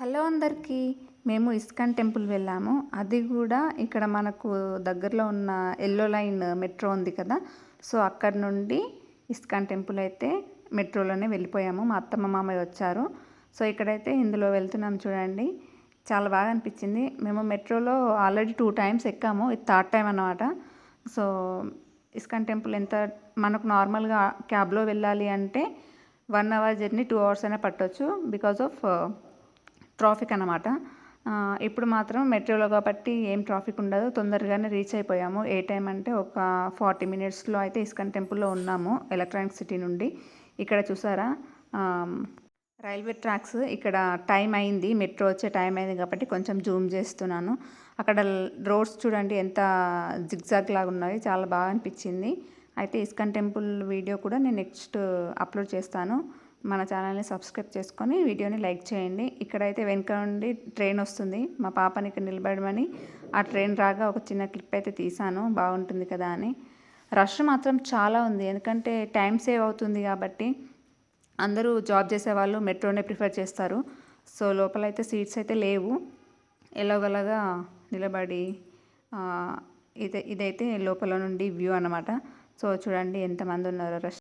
Hello అందరికీ మేము ISKCON temple వెళ్ళాము. అది కూడా ఇక్కడ మనకు దగ్గరలో ఉన్న ఎల్లో లైన్ మెట్రో ఉంది కదా. సో అక్కడ నుండి ఇస్కాన్ టెంపుల్ అయితే మెట్రోలోనే వెళ్ళిపోయాము. మా అత్తమ్మ మామయ్య వచ్చారు. సో ఇక్కడైతే ఇందులో వెళ్తున్నాం చూడండి. చాలా బాగా అనిపించింది. మేము మెట్రోలో ఆల్రెడీ టూ టైమ్స్ ఎక్కాము. ఇది థర్డ్ టైం అనమాట సో ఇస్కాన్ టెంపుల్ ఎంత మనకు నార్మల్గా క్యాబ్లో వెళ్ళాలి అంటే one hour journey two hours అయినా పట్టవచ్చు బికాస్ ఆఫ్ ట్రాఫిక్ అనమాట ఇప్పుడు మాత్రం మెట్రోలో కాబట్టి ఏం ట్రాఫిక్ ఉండదు. తొందరగానే రీచ్ అయిపోయాము. ఏ టైం అంటే ఒక ఫార్టీ మినిట్స్లో అయితే ఇస్కాన్ టెంపుల్లో ఉన్నాము ఎలక్ట్రానిక్ సిటీ నుండి. ఇక్కడ చూసారా? రైల్వే ట్రాక్స్ ఇక్కడ టైం అయింది. మెట్రో వచ్చే టైం అయింది కాబట్టి కొంచెం జూమ్ చేస్తున్నాను. అక్కడ రోడ్స్ చూడండి ఎంత జిగ్జాగ్ లాగా ఉన్నాయి. చాలా బాగా అనిపించింది. అయితే ఇస్కాన్ టెంపుల్ వీడియో కూడా నేను నెక్స్ట్ అప్లోడ్ చేస్తాను. మన ఛానల్ని సబ్స్క్రైబ్ చేసుకొని వీడియోని లైక్ చేయండి. ఇక్కడైతే వెనుక నుండి ట్రైన్ వస్తుంది. మా పాపని ఇక్కడ నిలబడమని ఆ ట్రైన్ రాగా ఒక చిన్న క్లిప్ అయితే తీసాను బాగుంటుంది కదా అని. రష్ మాత్రం చాలా ఉంది. ఎందుకంటే టైం సేవ్ అవుతుంది కాబట్టి అందరూ జాబ్ చేసేవాళ్ళు మెట్రోనే ప్రిఫర్ చేస్తారు. సో లోపలైతే సీట్స్ అయితే లేవు. ఎలాగోలాగా నిలబడి ఇదే ఇదైతే లోపల నుండి వ్యూ అనమాట సో చూడండి ఎంతమంది ఉన్నారో రష్.